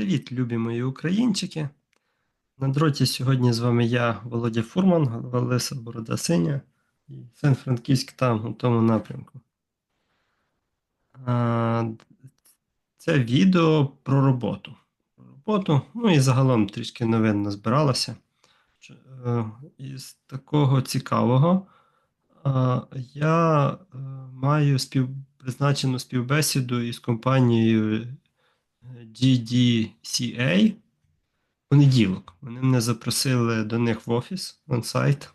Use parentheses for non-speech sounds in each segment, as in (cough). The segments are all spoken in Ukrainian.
Привіт, любі мої українчики. На дроті сьогодні з вами я, Володя Фурман, голова Лиса Борода Синя і Сан-Франківськ там, у тому напрямку. Це відео про роботу. Про роботу, ну і загалом трішки новин назбиралося. Е, Із такого цікавого я е, маю спів... призначену співбесіду із компанією GDCA понеділок. Вони мене запросили до них в офіс онсайт.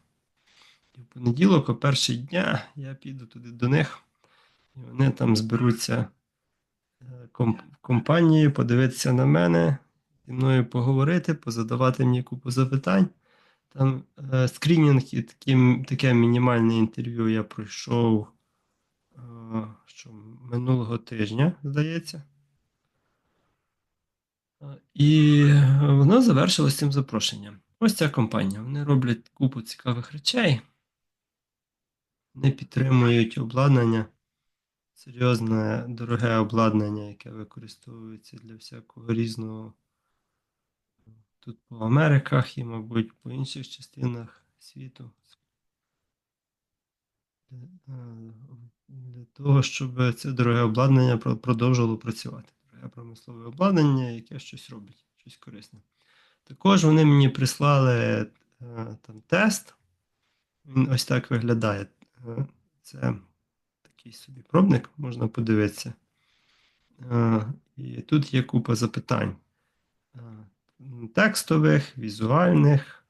І в понеділок, о перший дня, я піду туди до них, і вони там зберуться е, комп- компанією, подивитися на мене, зі мною поговорити, позадавати мені купу запитань. Там е, скринінг і такі, таке мінімальне інтерв'ю я пройшов е, що, минулого тижня, здається. Е, І воно завершилось цим запрошенням. Ось ця компанія. Вони роблять купу цікавих речей. Вони підтримують обладнання, серйозне, дороге обладнання, яке використовується для всякого різного тут по Америках і, мабуть, по інших частинах світу. Е, Для того, щоб це дороге обладнання про- продовжувало працювати. Промислове обладнання, яке щось робить, щось корисне. Також вони мені прислали е, там тест. Він ось так виглядає. Е, Це такий собі пробник, можна подивитися. Е, І тут є купа запитань. Текстових, візуальних,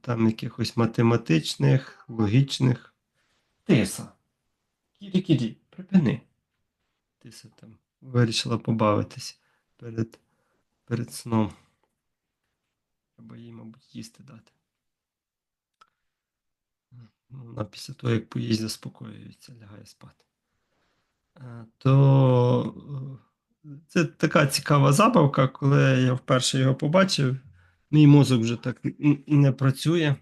там якихось математичних, логічних. Тиса. Кірі-кірі, припини. Тиса там вирішила побавитись перед, перед сном. Треба їй, мабуть, їсти дати. Ну, Вона після того, як поїсть, заспокоюється, лягає спати. Е, То е, це така цікава забавка, коли я вперше його побачив, мій мозок вже так не працює.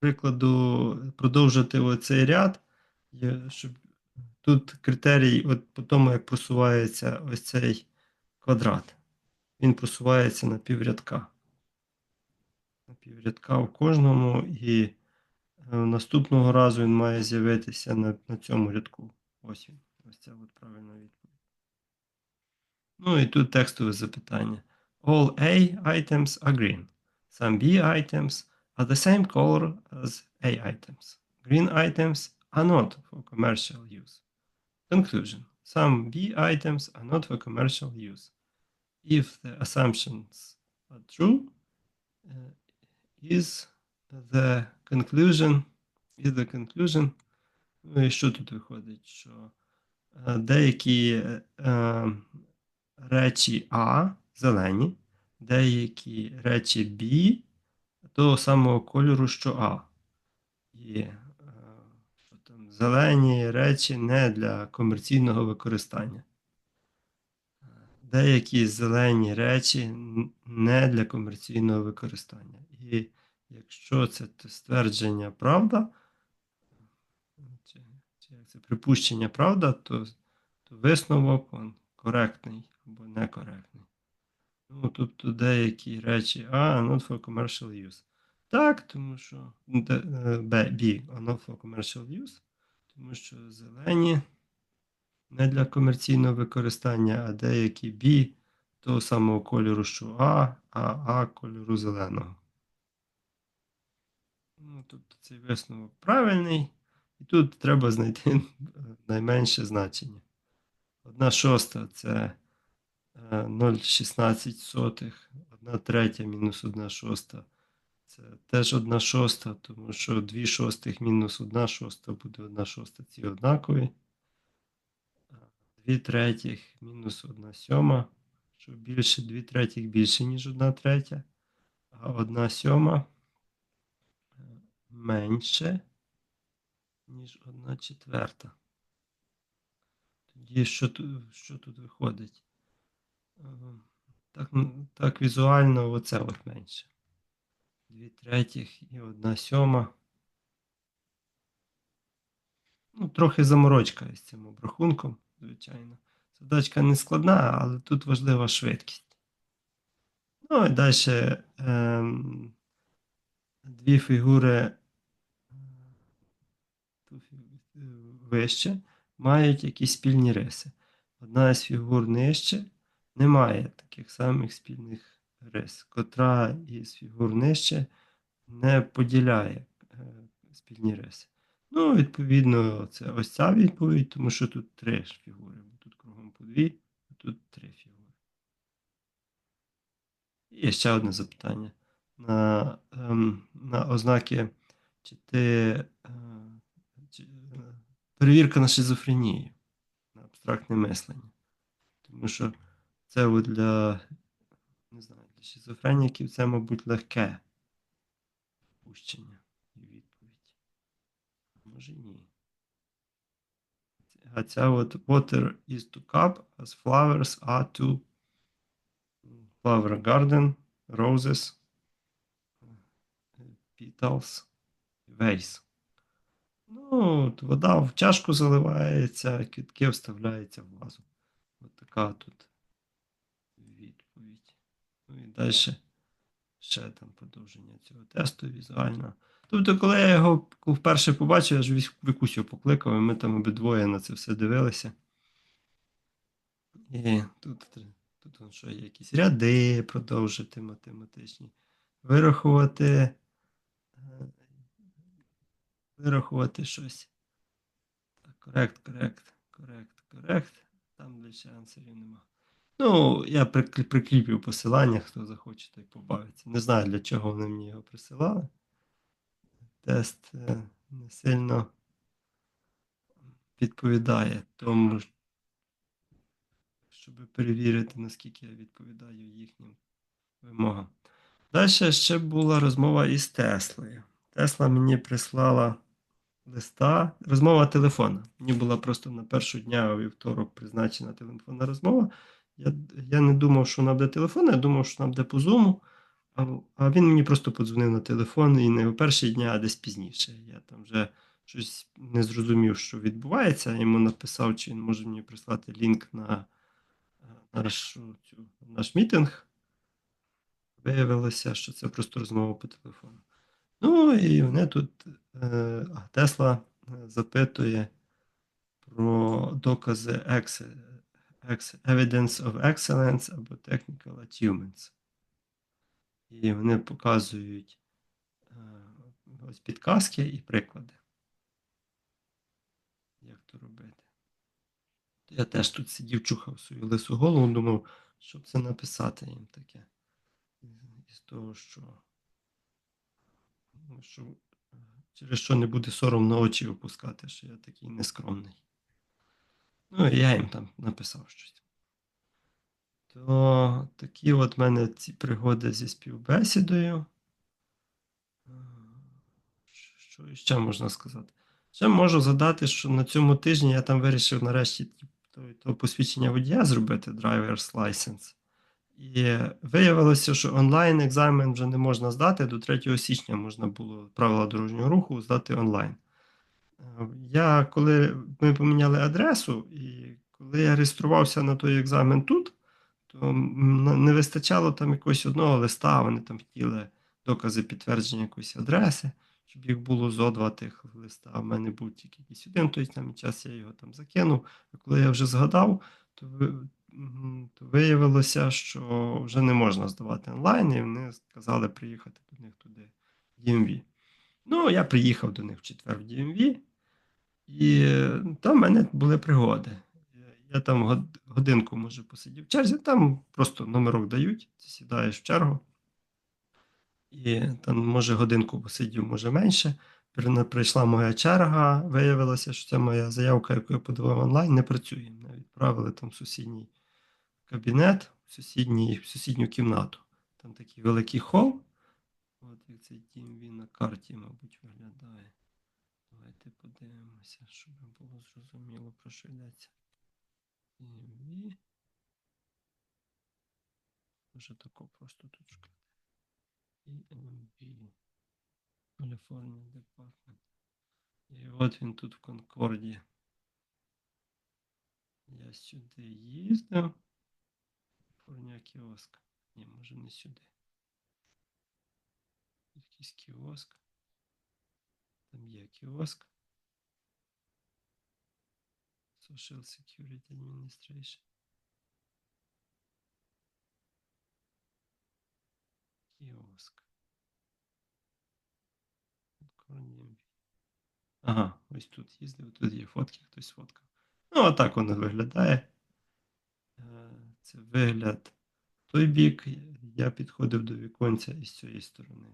Прикладу, продовжити оцей ряд, щоб тут критерій, от по тому, як просувається ось цей квадрат. Він просувається на піврядка. На піврядка в кожному, і е, наступного разу він має з'явитися на, на цьому рядку. Ось він. Ось це от правильна відповідь. Ну і тут текстове запитання. All A items are green. Some B items are the same color as A items. Green items are not for commercial use. Conclusion. Some B items are not for commercial use. If the assumptions are true, uh, is the conclusion, is the conclusion, ну і що тут виходить, що е, деякі е, е, речі А зелені, деякі речі Б того самого кольору, що А. І е, що там, зелені речі не для комерційного використання. Деякі зелені речі не для комерційного використання. І якщо це ствердження правда, чи, чи як це припущення правда, то, то висновок он, коректний або некоректний. Ну, тобто деякі речі А are not for commercial use. Так, тому що Б, B are not for commercial use, тому що зелені не для комерційного використання, а деякі B того самого кольору, що А, а А кольору зеленого. Ну, тобто цей висновок правильний, і тут треба знайти е, найменше значення. Одна шоста це е, 0,16, одна третя мінус одна шоста. Це теж одна шоста, тому що 2 шостих мінус одна шоста буде одна шоста, ці однакові. 2 третіх мінус 1 сьома, що більше 2 третіх більше, ніж 1 третя, а 1 сьома менше, ніж 1 четверта. Тоді що що тут виходить? Так, так візуально оце от менше. 2 третіх і 1 сьома. Ну, трохи заморочка із цим обрахунком, звичайно. Задачка не складна, але тут важлива швидкість. Ну і далі ем, дві фігури е, е, вище мають якісь спільні риси. Одна з фігур нижче не має таких самих спільних рис, котра із фігур нижче не поділяє е, спільні риси. Ну, відповідно, це ось ця відповідь, тому що тут три ж фігури, тут кругом по дві, а тут три фігури. І ще одне запитання. На, ем, на ознаки, чи ти е, чи, е, перевірка на шизофренію, на абстрактне мислення. Тому що це от для, не знаю, для шизофреніків це, мабуть, легке впущення і відповідь. Може ні. А ця от water is to cup as flowers are to flower garden, roses, petals, vase. Ну, от вода в чашку заливається, квітки вставляються в вазу. От така тут. Ну і далі ще там продовження цього тесту візуально. Тобто, коли я його вперше побачив, я ж Вікусю покликав, і ми там обидвоє на це все дивилися. І тут, тут що є якісь ряди продовжити математичні. Вирахувати. е, Вирахувати щось. Так, корект, корект, корект, корект. Там більше ансерів нема. Ну, я прикл- прикріплю посилання, хто захоче, той побавиться. Не знаю, для чого вони мені його присилали. Тест е, не сильно відповідає тому, щоб перевірити, наскільки я відповідаю їхнім вимогам. Далі ще була розмова із Теслою. Тесла мені прислала листа, розмова телефона. Мені була просто на першу дня у вівторок призначена телефонна розмова. Я, я не думав, що вона буде телефон, я думав, що вона буде по зуму. А, а він мені просто подзвонив на телефон і не у перший дня, а десь пізніше. Я там вже щось не зрозумів, що відбувається. Йому написав, чи він може мені прислати лінк на е, нашу, цю, наш мітинг. Виявилося, що це просто розмова по телефону. Ну і вони тут е, Тесла е, запитує про докази ex, evidence of excellence або technical achievements. І вони показують е, ось підказки і приклади. Як то робити. Я теж тут сидів, чухав свою лису голову, думав, щоб це написати їм таке. Із того, що, що е, через що не буде соромно очі опускати, що я такий нескромний. Ну, я їм там написав щось. То такі от в мене ці пригоди зі співбесідою. Е, Що ще можна сказати? Ще можу задати, що на цьому тижні я там вирішив нарешті то, то посвідчення водія зробити Driver's License. І виявилося, що онлайн екзамен вже не можна здати. До 3 січня можна було правила дорожнього руху здати онлайн. Я коли ми поміняли адресу, і коли я реєструвався на той екзамен тут, то не вистачало там якогось одного листа, вони там хотіли докази підтвердження якоїсь адреси, щоб їх було зо два тих листа. В мене був тільки якийсь один, той там час я його там закинув. А коли я вже згадав, то, то виявилося, що вже не можна здавати онлайн, і вони сказали приїхати до них туди, в DMV. Ну, я приїхав до них в четвер в DMV, і там в мене були пригоди. Я- там годинку, може, посидів в черзі, там просто номерок дають, ти сідаєш в чергу. І там, може, годинку посидів, може менше. Прийшла моя черга, виявилося, що ця моя заявка, яку я подавав онлайн, не працює. Мене відправили там в сусідній кабінет, в, сусідній, в сусідню кімнату. Там такий великий хол. От як цей DMV на карті, мабуть, виглядає. Давайте подивимося, щоб було зрозуміло, про що йдеться. DMV. Може тако просто тут шукати. DMV. California Department. І от він тут в Конкорді. Я сюди їздив. Каліфорнія кіоск. Ні, може не сюди. Якийсь кіоск. Там є кіоск. Social Security Administration. Кіоск. Ага, ось тут їздив, тут є фотки, хтось фоткав. Ну, отак воно виглядає. Е, Це вигляд той бік. Я підходив до віконця із цієї сторони.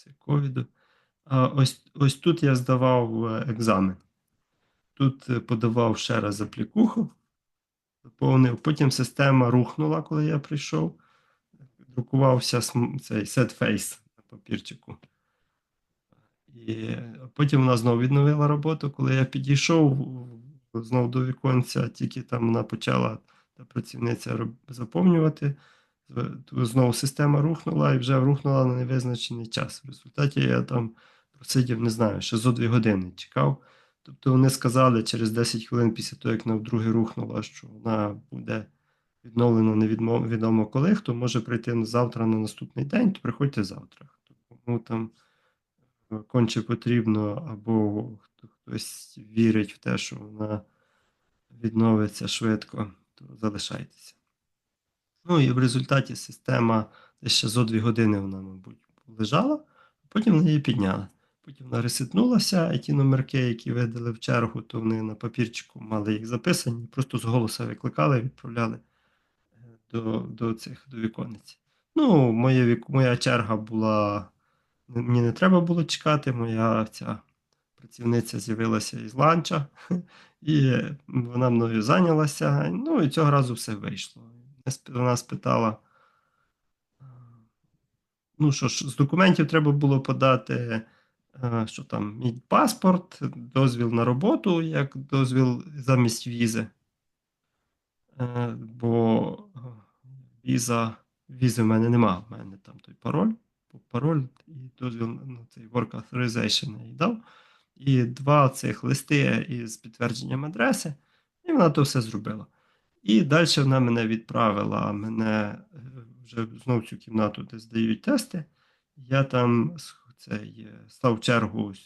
Часи ковіду. Ось, ось тут я здавав е, екзамен. Тут е, подавав ще раз аплікуху, заповнив. Потім система рухнула, коли я прийшов. Друкувався цей сетфейс на папірчику. І потім вона знову відновила роботу. Коли я підійшов знову до віконця, тільки там вона почала та працівниця заповнювати. Знову система рухнула і вже рухнула на невизначений час. В результаті я там просидів, не знаю, ще зо дві години чекав. Тобто вони сказали через 10 хвилин після того, як вона вдруге рухнула, що вона буде відновлена невідомо коли, хто може прийти завтра на наступний день, то приходьте завтра. Кому там е, конче потрібно, або хто- хтось вірить в те, що вона відновиться швидко, то залишайтеся. Ну і в результаті система ще зо дві години вона, мабуть, лежала, а потім вони її підняли. Потім вона ресетнулася, і ті номерки, які видали в чергу, то вони на папірчику мали їх записані, просто з голоса викликали, відправляли е, до, до цих до віконниць. Ну, вік, моя черга була. Мені не треба було чекати, моя ця працівниця з'явилася із ланча, (laughs) і вона мною зайнялася. Ну, і цього разу все вийшло. Вона спитала. Ну, що ж, з документів треба було подати, е, що там, мій паспорт, дозвіл на роботу, як дозвіл замість візи. Е, Бо е, віза, візи в мене нема. В мене там той пароль, пароль і дозвіл на цей work authorization я їй дав. І два цих листи із підтвердженням адреси, і вона то все зробила. І далі вона мене відправила мене е, вже знову цю кімнату, де здають тести. Я там цей, е, став чергу в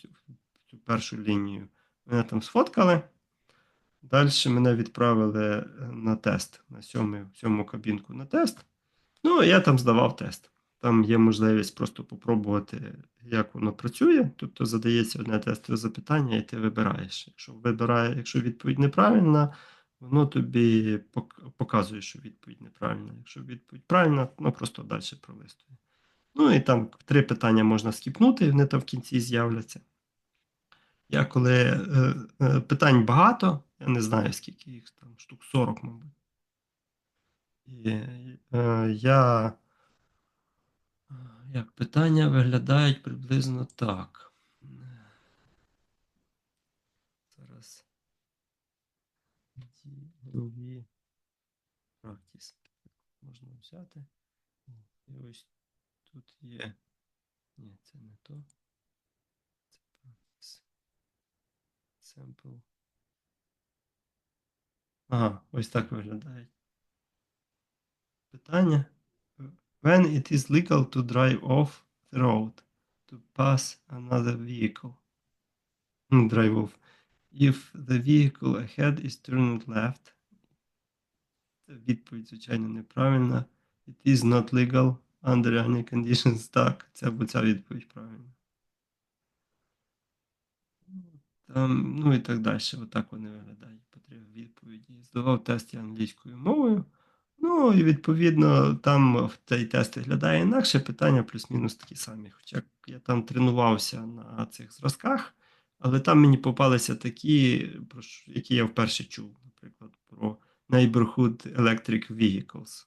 цю першу лінію. Мене там сфоткали. Далі мене відправили е, на тест, на сьому, сьому кабінку на тест. Ну, я там здавав тест. Там є можливість просто попробувати, як воно працює. Тобто задається одне тестове запитання, і ти вибираєш. Якщо вибирає, якщо відповідь неправильна, воно тобі показує, що відповідь неправильна. Якщо відповідь правильна, ну просто далі пролистує. Ну і там три питання можна скіпнути, вони там в кінці з'являться. Я коли е, е, питань багато, я не знаю, скільки їх там, штук 40, мабуть. І е, я. е, Як питання виглядають приблизно так. DLV Practice. Можна взяти. І ось тут є. Ні, це не то. Це Practice. Sample. Ага, ось так виглядають. Питання. When it is legal to drive off the road to pass another vehicle. Hmm, Drive off. If the vehicle ahead is turned left. Відповідь, звичайно, неправильна. It is not legal under any conditions. Так, ця бо ця відповідь правильна. Там, ну і так далі. Отак вони виглядають по відповіді. Здавав тест англійською мовою. Ну і відповідно там в цей тест виглядає інакше. Питання плюс-мінус такі самі. Хоча я там тренувався на цих зразках, але там мені попалися такі, про які я вперше чув, наприклад, про Neighborhood Electric Vehicles.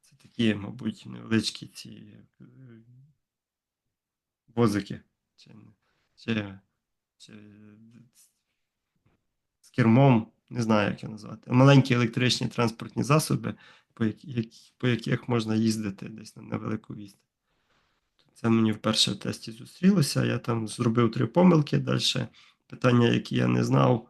Це такі, мабуть, невеличкі ці е, возики. Чи, чи, чи з кермом не знаю, як його назвати. Маленькі електричні транспортні засоби, по, які, по яких можна їздити десь на невелику відстань. Це мені вперше в тесті зустрілося. Я там зробив три помилки. Далі питання, які я не знав,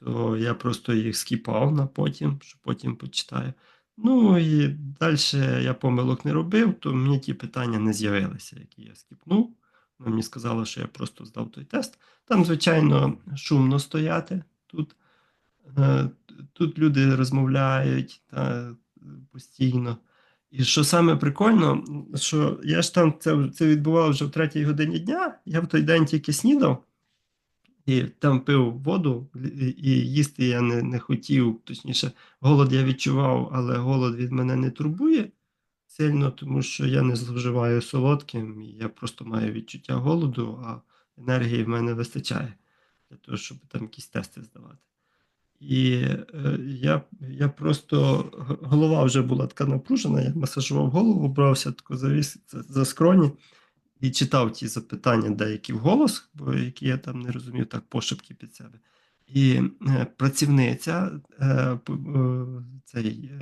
то я просто їх скіпав на потім, що потім почитаю. Ну і далі я помилок не робив, то мені ті питання не з'явилися, які я скіпнув. Вона мені сказала, що я просто здав той тест. Там, звичайно, шумно стояти тут. Е, Тут люди розмовляють та, постійно. І що саме прикольно, що я ж там це, це відбувало вже в третій годині дня. Я в той день тільки снідав і там пив воду, і їсти я не, не хотів. Точніше, голод я відчував, але голод від мене не турбує сильно, тому що я не зловживаю солодким, і я просто маю відчуття голоду, а енергії в мене вистачає для того, щоб там якісь тести здавати. І е, я я просто голова вже була така напружена, я масажував голову, брався тако завіс за, скроні і читав ті запитання деякі вголос, бо які я там не розумів, так пошепки під себе. І е, працівниця е, цей,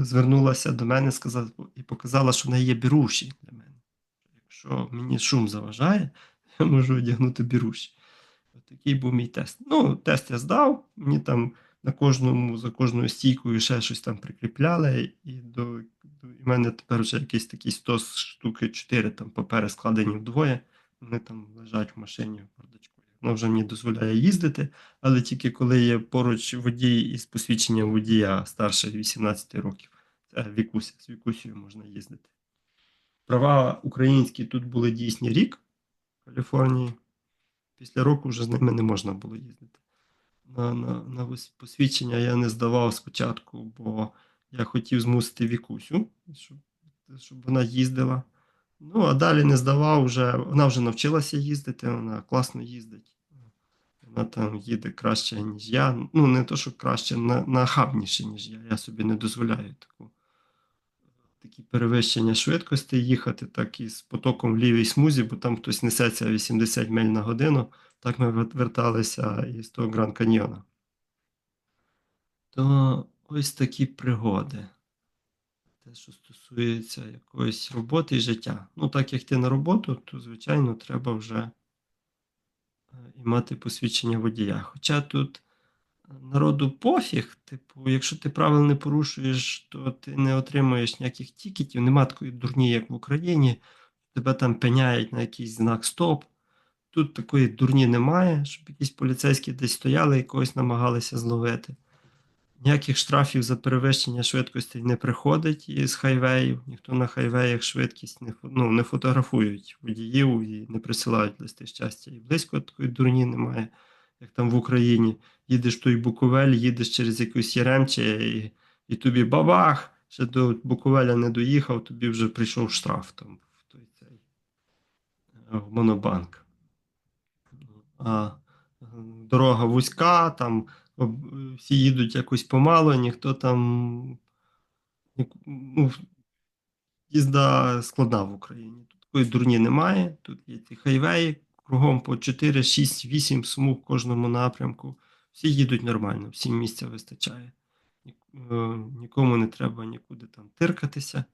звернулася до мене сказала, і показала, що в неї є біруші для мене. Якщо мені шум заважає, я можу одягнути біруші. Такий був мій тест. Ну, тест я здав, мені там на кожному, за кожною стійкою ще щось там прикріпляли, і до, до і мене тепер вже якийсь такий 100 штуки 4 там папери складені вдвоє. Вони там лежать в машині в бардачку. Воно вже мені дозволяє їздити, але тільки коли є поруч водій із посвідченням водія старше 18 років. Це Вікуся, з Вікусею можна їздити. Права українські тут були дійсні рік в Каліфорнії. Після року вже з ними не можна було їздити. На, на, на посвідчення я не здавав спочатку, бо я хотів змусити Вікусю, щоб, щоб вона їздила. Ну, а далі не здавав вже. Вона вже навчилася їздити, вона класно їздить. Вона там їде краще, ніж я. Ну, не то, що краще, на, нахабніше, ніж я. Я собі не дозволяю таку, такі перевищення швидкості їхати, так і з потоком в лівій смузі, бо там хтось несеться 80 миль на годину. Так ми верталися із того Гранд Каньйона. То ось такі пригоди. Те, що стосується якоїсь роботи і життя. Ну, так як ти на роботу, то, звичайно, треба вже е, і мати посвідчення водія. Хоча тут народу пофіг, типу, якщо ти правил не порушуєш, то ти не отримуєш ніяких тікетів, нема такої дурні, як в Україні. Тебе там пеняють на якийсь знак стоп. Тут такої дурні немає, щоб якісь поліцейські десь стояли і когось намагалися зловити. Ніяких штрафів за перевищення швидкості не приходить із хайвеїв. Ніхто на хайвеях швидкість не, ну, не фотографують водіїв і не присилають листи щастя. І близько такої дурні немає, як там в Україні. Їдеш в той Буковель, їдеш через якусь Яремче, і, і тобі бабах! Ще до Буковеля не доїхав, тобі вже прийшов штраф там в той цей е, в монобанк. А е, дорога вузька, там всі їдуть якось помало, ніхто там. Ну, їзда складна в Україні. Тут такої дурні немає. Тут є ці хайвеї, кругом по 4, 6, 8 смуг в кожному напрямку. Всі їдуть нормально, всім місця вистачає. Е, Нікому не треба нікуди там тиркатися.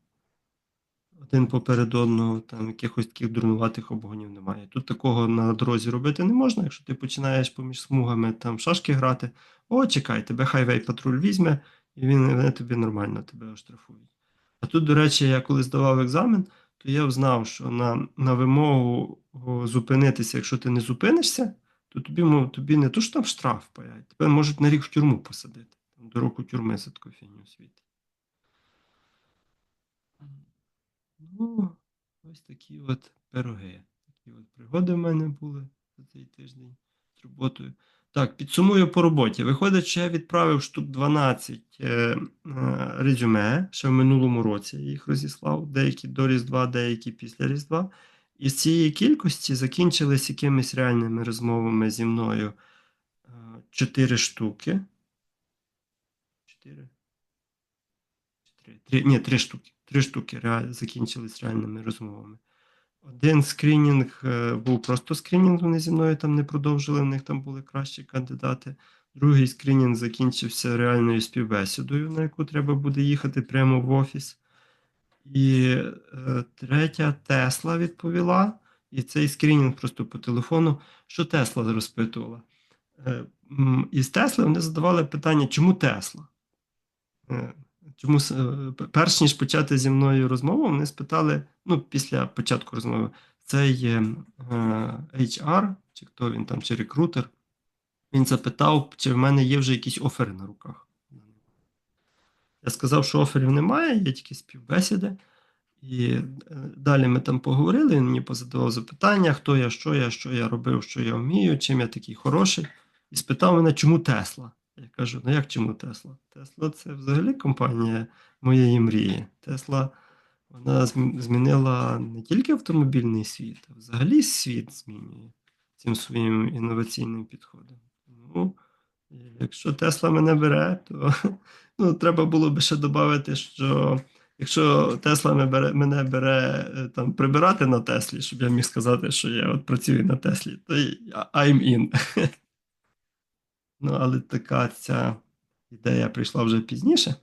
Один поперед одного, там якихось таких дурнуватих обгонів немає. Тут такого на дорозі робити не можна. Якщо ти починаєш поміж смугами там шашки грати, о, чекай, тебе хайвей патруль візьме, і він, вони тобі нормально тебе оштрафують. А тут, до речі, я коли здавав екзамен, то я знав, що на, на вимогу зупинитися, якщо ти не зупинишся, то тобі, тобі не то, що там штраф паять, тебе можуть на рік в тюрму посадити. Там до року тюрми за таку фігню світить. Ну, ось такі от пироги. Такі от пригоди в мене були за цей тиждень з роботою. Так, підсумую по роботі. Виходить, що я відправив штук 12 е, е, резюме ще в минулому році. Я їх розіслав, деякі до Різдва, деякі після Різдва. І з цієї кількості закінчились якимись реальними розмовами зі мною е, 4 штуки. 4? Три, три, ні, три штуки. Три штуки реаль, закінчились реальними розмовами. Один скринінг е, був просто скринінг, вони зі мною там не продовжили, в них там були кращі кандидати. Другий скринінг закінчився реальною співбесідою, на яку треба буде їхати прямо в офіс. І е, третя Тесла відповіла. І цей скринінг просто по телефону, що Тесла розпитувала. Е, Із Тесли вони задавали питання, чому Тесла? Чому е, перш ніж почати зі мною розмову, вони спитали, ну, після початку розмови, це є е, HR, чи хто він там, чи рекрутер. Він запитав, чи в мене є вже якісь офери на руках. Я сказав, що оферів немає, є тільки співбесіди. І е, далі ми там поговорили, він мені позадавав запитання, хто я, що я, що я робив, що я вмію, чим я такий хороший. І спитав мене, чому Тесла? Я кажу: ну як чому Тесла? Тесла це взагалі компанія моєї мрії. Тесла вона змінила не тільки автомобільний світ, а взагалі світ змінює цим своїм інноваційним підходом. Ну, якщо Тесла мене бере, то (laughs) ну, треба було би ще додати, що якщо Тесла мене бере, е, там прибирати на Теслі, щоб я міг сказати, що я от працюю на Теслі, то I'm in. (laughs) Ну, але така ця ідея прийшла вже пізніше.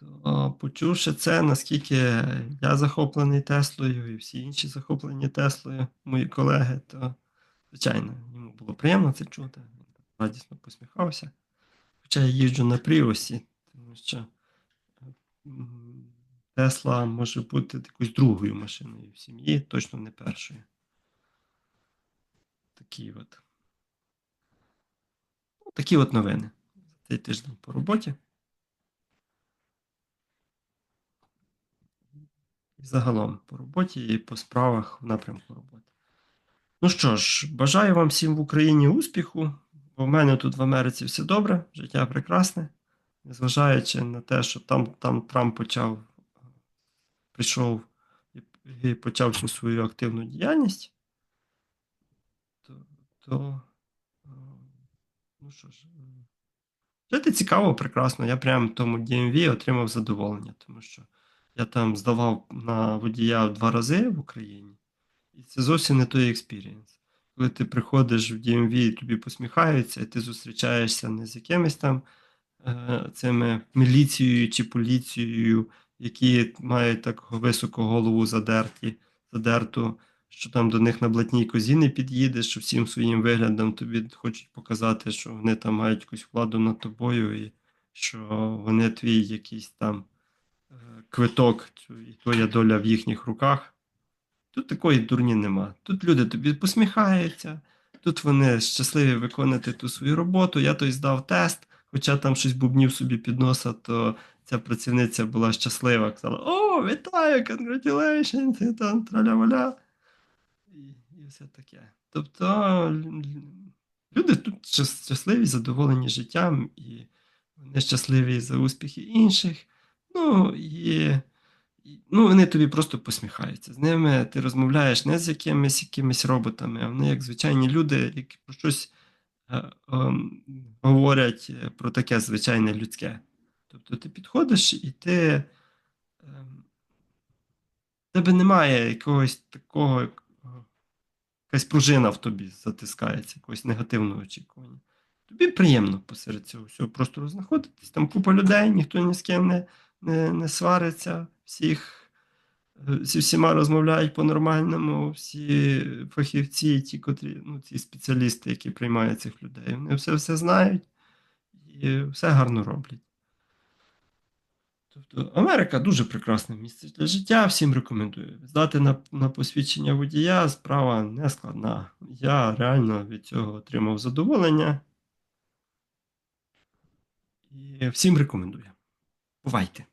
То, почувши це, наскільки я захоплений Теслою, і всі інші захоплені Теслою, мої колеги, то, звичайно, йому було приємно це чути. Він радісно посміхався. Хоча я їжджу на Пріусі, тому що Тесла може бути якоюсь другою машиною в сім'ї, точно не першою. Такі от. Ну, Такі от новини. За цей тиждень по роботі. І загалом по роботі і по справах в напрямку роботи. Ну що ж, бажаю вам всім в Україні успіху. Бо в мене тут в Америці все добре, життя прекрасне. Незважаючи на те, що там, там Трамп почав, прийшов і, почав свою активну діяльність, то, е, ну що ж, е, жити цікаво, прекрасно. Я прямо в тому DMV отримав задоволення, тому що я там здавав на водія два рази в Україні, і це зовсім не той експірієнс. Коли ти приходиш в DMV тобі посміхаються, і ти зустрічаєшся не з якимись там е, цими міліцією чи поліцією, які мають так високу голову задерті, задерту, що там до них на блатній козі не під'їдеш, що всім своїм виглядом тобі хочуть показати, що вони там мають якусь владу над тобою, і що вони твій якийсь там е, квиток, і твоя доля в їхніх руках. Тут такої дурні нема. Тут люди тобі посміхаються, тут вони щасливі виконати ту свою роботу. Я той здав тест, хоча там щось бубнів собі під носа, то ця працівниця була щаслива, казала: О, вітаю, congratulations, і там траля-валя. І, і все таке. Тобто люди тут щасливі, задоволені життям, і вони щасливі за успіхи інших. Ну і. Ну, вони тобі просто посміхаються. З ними ти розмовляєш не з якимись якимись роботами, а вони як звичайні люди, які про щось е, ем, говорять е, про таке звичайне людське. Тобто ти підходиш і ти. в тебе немає якогось такого, е, якась пружина в тобі затискається, якогось негативного очікування. Тобі приємно посеред цього всього просто знаходитись. Там купа людей, ніхто ні з ким не, не, не свариться, всіх, е, зі всіма розмовляють по-нормальному, всі фахівці, ті, котрі, ну, ці спеціалісти, які приймають цих людей, вони все знають і все гарно роблять. Тобто Америка дуже прекрасне місце для життя, всім рекомендую. Здати на, на посвідчення водія справа не складна. Я реально від цього отримав задоволення. І всім рекомендую. Бувайте!